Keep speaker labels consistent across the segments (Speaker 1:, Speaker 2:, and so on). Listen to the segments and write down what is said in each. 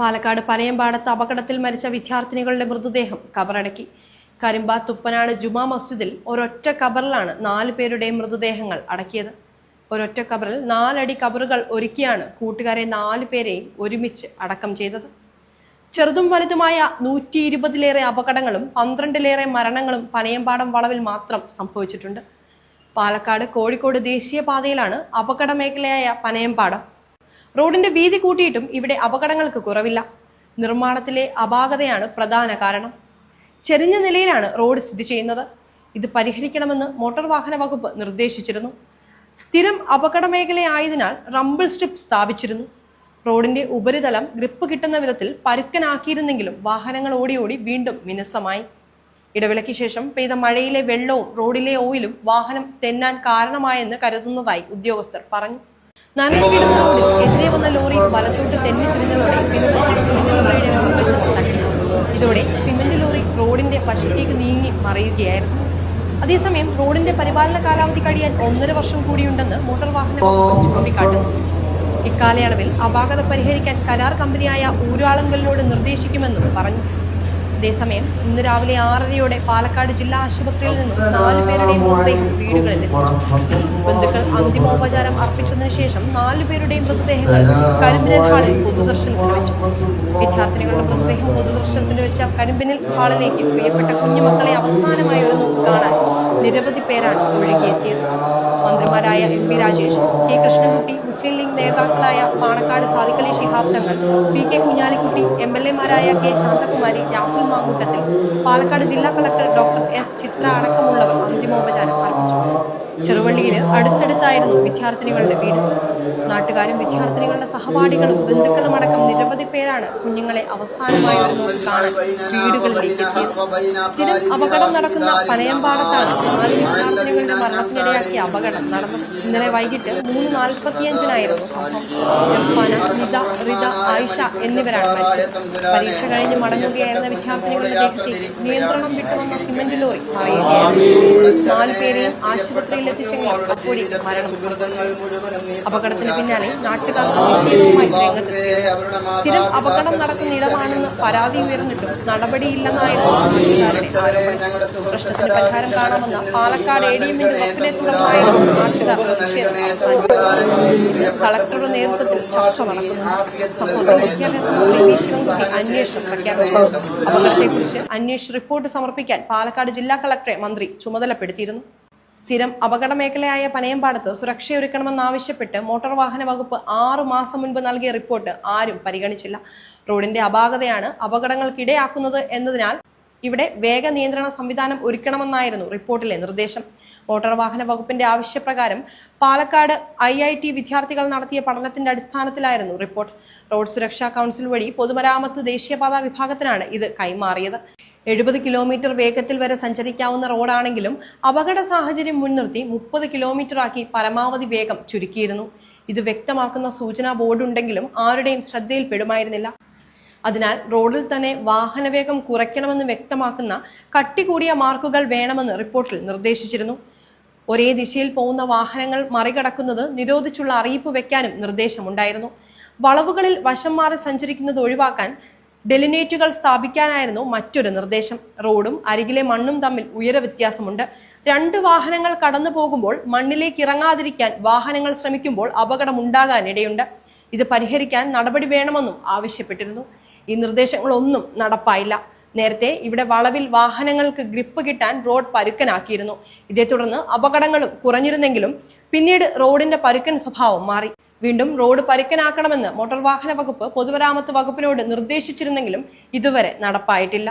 Speaker 1: പാലക്കാട് പനയമ്പാടത്ത് അപകടത്തിൽ മരിച്ച വിദ്യാർത്ഥിനികളുടെ മൃതദേഹം കബറടക്കി. കരിമ്പ തുപ്പനാട് ജുമാ മസ്ജിദിൽ ഒരൊറ്റ കബറിലാണ് നാല് പേരുടെ മൃതദേഹങ്ങൾ അടക്കിയത്. ഒരൊറ്റ കബറിൽ നാലടി കബറുകൾ ഒരുക്കിയാണ് കൂട്ടുകാരെ നാല് പേരെയും ഒരുമിച്ച് അടക്കം ചെയ്തത്. ചെറുതും വലുതുമായ നൂറ്റി ഇരുപതിലേറെ അപകടങ്ങളും പന്ത്രണ്ടിലേറെ മരണങ്ങളും പനയമ്പാടം വളവിൽ മാത്രം സംഭവിച്ചിട്ടുണ്ട്. പാലക്കാട് കോഴിക്കോട് ദേശീയപാതയിലാണ് അപകട മേഖലയായ പനയമ്പാടം റോഡിന്റെ വീതി കൂട്ടിയിട്ടും ഇവിടെ അപകടങ്ങൾക്ക് കുറവില്ല. നിർമ്മാണത്തിലെ അപാകതയാണ് പ്രധാന കാരണം. ചെരിഞ്ഞ നിലയിലാണ് റോഡ് സ്ഥിതി ചെയ്യുന്നത്. ഇത് പരിഹരിക്കണമെന്ന് മോട്ടോർ വാഹന വകുപ്പ് നിർദ്ദേശിച്ചിരുന്നു. സ്ഥിരം അപകട മേഖലയായതിനാൽ റംബിൾ സ്ട്രിപ്പ് സ്ഥാപിച്ചിരുന്നു. റോഡിന്റെ ഉപരിതലം ഗ്രിപ്പ് കിട്ടുന്ന വിധത്തിൽ പരുക്കനാക്കിയിരുന്നെങ്കിലും വാഹനങ്ങൾ ഓടി ഓടി വീണ്ടും മിനുസമായി. ഇടവേളയ്ക്ക് ശേഷം പെയ്ത മഴയിലെ വെള്ളവും റോഡിലെ ഓയിലും വാഹനം തെന്നാൻ കാരണമായെന്ന് കരുതുന്നതായി ഉദ്യോഗസ്ഥർ പറഞ്ഞു. നനഞ്ഞു എതിരെ വന്ന ലോറി വലത്തോട്ട് തെന്നി തിരിഞ്ഞതോടെ പിൻവശം സിമന്റ് ലോറിയുടെ മുൻവശത്ത് തട്ടി. ഇതോടെ സിമന്റ് ലോറി റോഡിന്റെ വശത്തേക്ക് നീങ്ങി മറയുകയായിരുന്നു. അതേസമയം റോഡിന്റെ പരിപാലന കാലാവധി കഴിയാൻ ഒന്നര വർഷം കൂടിയുണ്ടെന്ന് മോട്ടോർ വാഹന ചൂണ്ടിക്കാട്ടുന്നു. ഇക്കാലയളവിൽ അപാകത പരിഹരിക്കാൻ കരാർ കമ്പനിയായ ഊരാളുങ്കലിനോട് നിർദ്ദേശിക്കുമെന്നും പറഞ്ഞു. അതേസമയം ഇന്ന് രാവിലെ ആറരയോടെ പാലക്കാട് ജില്ലാ ആശുപത്രിയിൽ നിന്നും നാല് പേരുടെയും മൃതദേഹം വീടുകളിൽ എത്തിച്ചു ബന്ധുക്കൾ അന്തിമോപചാരം അർപ്പിച്ചതിന് ശേഷം നാലു പേരുടെയും മൃതദേഹങ്ങൾ കരിമ്പിനൽ ഹാളിൽ പൊതുദർശനത്തിന് വെച്ചു. വിദ്യാർത്ഥിനികളുടെ മൃതദേഹം പൊതുദർശനത്തിന് വെച്ച കരിമ്പിനൽ ഹാളിലേക്ക് പ്രിയപ്പെട്ട കുഞ്ഞുമക്കളെ അവസാനമായി ഒരു നോക്ക് കാണാൻ നിരവധി പേരാണ് ഒഴുകിയെത്തിയത്. മന്ത്രിമാരായ M P Rajesh K Krishnankutty Muslim League നേതാക്കളായ Panakkad Sadiqali Shihab Thangal P K Kunhalikutty M L എമാരായ K Shanthakumari Rahul Mamkootathil Palakkad ജില്ലാ കളക്ടർ ഡോക്ടർ എസ് ചിത്ര അടക്കമുള്ളവർ അന്തിമോപചാരം അർപ്പിച്ചു. ചെറുവള്ളിയിൽ അടുത്തടുത്തായിരുന്നു വിദ്യാർത്ഥിനികളുടെ വീട്. നാട്ടുകാരും വിദ്യാർത്ഥിനികളുടെ സഹപാഠികളും ബന്ധുക്കളും അടക്കം നിരവധി പേരാണ് കുഞ്ഞുങ്ങളെ അവസാനമായി വീടുകളിലേക്ക് സ്ഥിരം അപകടം നടക്കുന്ന പനയമ്പാടത്താണ് നാല് വിദ്യാർത്ഥിനികളുടെ മരണത്തിനിടയാക്കിയ അപകടം നടന്നത്. ഇന്നലെ വൈകിട്ട് മൂന്ന് നാൽപ്പത്തിയഞ്ചിനായിരുന്നു സംഭവം. നിത റിത ആയിഷ എന്നിവരാണ് മരിച്ചത്. പരീക്ഷ കഴിഞ്ഞ് മടങ്ങുകയായിരുന്ന വിദ്യാർത്ഥിനികളുടെ ദേഹത്തേക്ക് നിയന്ത്രണം വിട്ടുവന്ന സിമന്റ് ലോറി മറിയുകയായിരുന്നു നാലു പേരെയും ആശുപത്രിയിൽ എത്തിച്ചെങ്കിലും അപ്പോഴേക്കും മരണം സംഭവിച്ചു. അപകടത്തിന് പിന്നാലെ നാട്ടുകാർ പ്രതിഷേധവുമായി രംഗത്തെത്തിയത്. സ്ഥിരം അപകടം നടക്കുന്ന ഇടമാണെന്ന് പരാതി ഉയർന്നിട്ടും നടപടിയില്ലെന്നായിരുന്നു നാട്ടുകാരുടെ ആരോപണം. പ്രശ്നത്തിന് പരിഹാരം കാണാമെന്ന പാലക്കാട് എ ഡി എമ്മിന്റെ വക്കിനെ തുടർന്നായിരുന്നു നാട്ടുകാർ പ്രതിഷേധം അവസാനിപ്പിച്ചത് കളക്ടറുടെ നേതൃത്വത്തിൽ ചർച്ച നടക്കുന്നു. സംഭവത്തിൽ വിദ്യാഭ്യാസ മന്ത്രി വി ശിവൻകുട്ടി അന്വേഷണം പ്രഖ്യാപിച്ചു. അപകടത്തെക്കുറിച്ച് അന്വേഷണ റിപ്പോർട്ട് സമർപ്പിക്കാൻ പാലക്കാട് ജില്ലാ കളക്ടറെ മന്ത്രി ചുമതലപ്പെടുത്തിയിരുന്നു. സ്ഥിരം അപകട മേഖലയായ പനയമ്പാടത്ത് സുരക്ഷയൊരുക്കണമെന്നാവശ്യപ്പെട്ട് മോട്ടോർ വാഹന വകുപ്പ് ആറു മാസം മുൻപ് നൽകിയ റിപ്പോർട്ട് ആരും പരിഗണിച്ചില്ല. റോഡിന്റെ അപാകതയാണ് അപകടങ്ങൾക്കിടയാക്കുന്നത് എന്നതിനാൽ ഇവിടെ വേഗ നിയന്ത്രണ സംവിധാനം ഒരുക്കണമെന്നായിരുന്നു റിപ്പോർട്ടിലെ നിർദ്ദേശം. മോട്ടോർ വാഹന വകുപ്പിന്റെ ആവശ്യപ്രകാരം പാലക്കാട് ഐ ഐ ടി വിദ്യാർത്ഥികൾ നടത്തിയ പഠനത്തിന്റെ അടിസ്ഥാനത്തിലായിരുന്നു റിപ്പോർട്ട്. റോഡ് സുരക്ഷാ കൗൺസിൽ വഴി പൊതുമരാമത്ത് ദേശീയപാതാ വിഭാഗത്തിനാണ് ഇത് കൈമാറിയത്. എഴുപത് കിലോമീറ്റർ വേഗത്തിൽ വരെ സഞ്ചരിക്കാവുന്ന റോഡാണെങ്കിലും അപകട സാഹചര്യം മുൻനിർത്തി മുപ്പത് കിലോമീറ്ററാക്കി പരമാവധി വേഗം ചുരുക്കിയിരുന്നു. ഇത് വ്യക്തമാക്കുന്ന സൂചനാ ബോർഡുണ്ടെങ്കിലും ആരുടെയും ശ്രദ്ധയിൽപ്പെടുമായിരുന്നില്ല. അതിനാൽ റോഡിൽ തന്നെ വാഹനവേഗം കുറയ്ക്കണമെന്ന് വ്യക്തമാക്കുന്ന കട്ടി കൂടിയ മാർക്കുകൾ വേണമെന്ന് റിപ്പോർട്ടിൽ നിർദ്ദേശിച്ചിരുന്നു. ഒരേ ദിശയിൽ പോകുന്ന വാഹനങ്ങൾ മറികടക്കുന്നത് നിരോധിച്ചുള്ള അറിയിപ്പ് വയ്ക്കാനും നിർദ്ദേശമുണ്ടായിരുന്നു. വളവുകളിൽ വശം മാറി സഞ്ചരിക്കുന്നത് ഒഴിവാക്കാൻ ഡെലിനേറ്റുകൾ സ്ഥാപിക്കാനായിരുന്നു മറ്റൊരു നിർദ്ദേശം. റോഡും അരികിലെ മണ്ണും തമ്മിൽ ഉയര വ്യത്യാസമുണ്ട്. രണ്ട് വാഹനങ്ങൾ കടന്നു പോകുമ്പോൾ മണ്ണിലേക്ക് ഇറങ്ങാതിരിക്കാൻ വാഹനങ്ങൾ ശ്രമിക്കുമ്പോൾ അപകടം ഉണ്ടാകാനിടയുണ്ട് ഇത് പരിഹരിക്കാൻ നടപടി വേണമെന്നും ആവശ്യപ്പെട്ടിരുന്നു. ഈ നിർദ്ദേശങ്ങളൊന്നും നടപ്പായില്ല. നേരത്തെ ഇവിടെ വളവിൽ വാഹനങ്ങൾക്ക് ഗ്രിപ്പ് കിട്ടാൻ റോഡ് പരുക്കനാക്കിയിരുന്നു. ഇതേ തുടർന്ന് അപകടങ്ങളും കുറഞ്ഞിരുന്നെങ്കിലും പിന്നീട് റോഡിന്റെ പരുക്കൻ സ്വഭാവം മാറി. വീണ്ടും റോഡ് പരുക്കനാക്കണമെന്ന് മോട്ടോർ വാഹന വകുപ്പ് പൊതുമരാമത്ത് വകുപ്പിനോട് നിർദ്ദേശിച്ചിരുന്നെങ്കിലും ഇതുവരെ നടപ്പായിട്ടില്ല.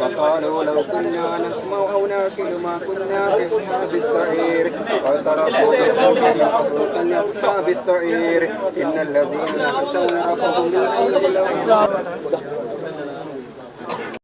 Speaker 2: وقالوا لو كنا نسمع أو نعقل ما كنا في أصحاب السعير فاعترفوا بذنبهم فسوقا لأصحاب السعير إن الذين يخشون ربهم بالغيب لهم